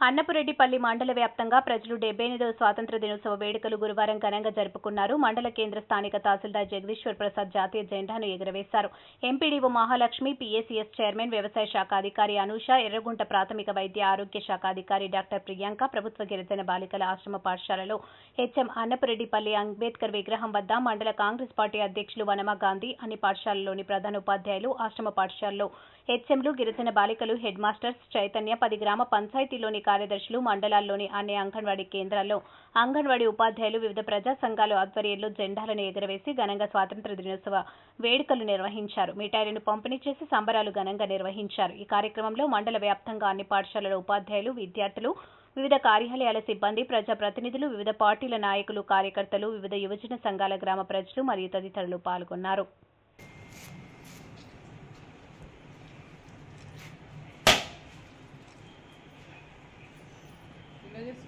అన్నపురెడ్డిపల్లి మండల వ్యాప్తంగా ప్రజలు డెబ్బై ఎనిమిదవ స్వాతంత్ర దినోత్సవ వేడుకలు గురువారం ఘనంగా జరుపుకున్నారు. మండల కేంద్ర స్థానిక తహసీల్దార్ జగదీశ్వర్ ప్రసాద్ జాతీయ జెండాను ఎగురవేశారు. ఎంపీడీఓ మహాలక్ష్మి పీఏసీఎస్ చైర్మన్ వ్యవసాయ శాఖ అధికారి అనూష ఎర్రగుంట ప్రాథమిక వైద్య ఆరోగ్య శాఖ అధికారి డాక్టర్ ప్రియాంక ప్రభుత్వ గిరిజన బాలికల ఆశ్రమ పాఠశాలలో హెచ్ఎం అన్నపురెడ్డిపల్లి అంబేద్కర్ విగ్రహం వద్ద మండల కాంగ్రెస్ పార్టీ అధ్యక్షులు వనమా గాంధీ అన్ని పాఠశాలలోని ప్రధాన ఉపాధ్యాయులు ఆశ్రమ పాఠశాలలో హెచ్ఎంలు గిరిజన బాలికలు హెడ్ మాస్టర్స్ చైతన్య పది గ్రామ పంచాయతీలోని కార్యదర్శులు మండలాల్లోని అన్ని అంగన్వాడీ కేంద్రాల్లో అంగన్వాడీ ఉపాధ్యాయులు వివిధ ప్రజా సంఘాల ఆధ్వర్యంలో జెండాలను ఎగురవేసి ఘనంగా స్వాతంత్ర దినోత్సవ వేడుకలు నిర్వహించారు. మిఠాయిలను పంపిణీ చేసి సంబరాలు ఘనంగా నిర్వహించారు. ఈ కార్యక్రమంలో మండల వ్యాప్తంగా అన్ని పాఠశాలల ఉపాధ్యాయులు విద్యార్థులు వివిధ కార్యాలయాల సిబ్బంది ప్రజాప్రతినిధులు వివిధ పార్టీల నాయకులు కార్యకర్తలు వివిధ యువజన సంఘాల గ్రామ ప్రజలు మరియు తదితరులు పాల్గొన్నారు.